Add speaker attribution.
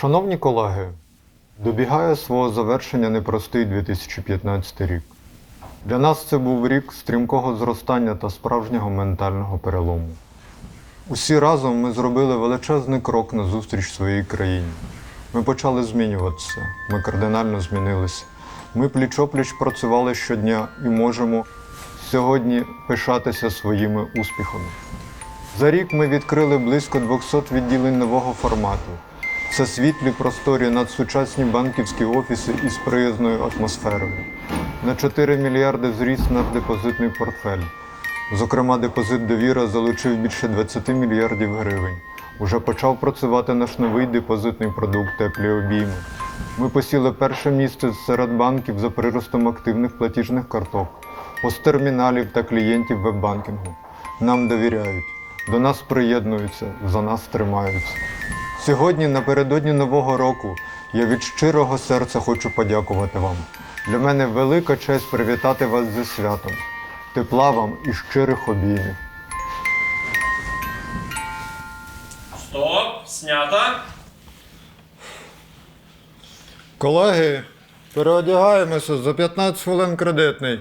Speaker 1: Шановні колеги, добігає свого завершення непростий 2015 рік. Для нас це був рік стрімкого зростання та справжнього ментального перелому. Усі разом ми зробили величезний крок назустріч своїй країні. Ми почали змінюватися, ми кардинально змінилися. Ми пліч-опліч працювали щодня і можемо сьогодні пишатися своїми успіхами. За рік ми відкрили близько 200 відділень нового формату. Це світлі просторі надсучасні банківські офіси із приязною атмосферою. На 4 мільярди зріс наш депозитний портфель. Зокрема, депозит довіра залучив більше 20 мільярдів гривень. Уже почав працювати наш новий депозитний продукт теплі обійми. Ми посіли перше місце серед банків за приростом активних платіжних карток, посттерміналів та клієнтів веб-банкінгу. Нам довіряють, до нас приєднуються, за нас тримаються. Сьогодні, напередодні Нового року, я від щирого серця хочу подякувати вам. Для мене велика честь привітати вас зі святом. Тепла вам і щирих обіймів.
Speaker 2: Стоп, снято.
Speaker 1: Колеги, переодягаємося за 15 хвилин кредитний.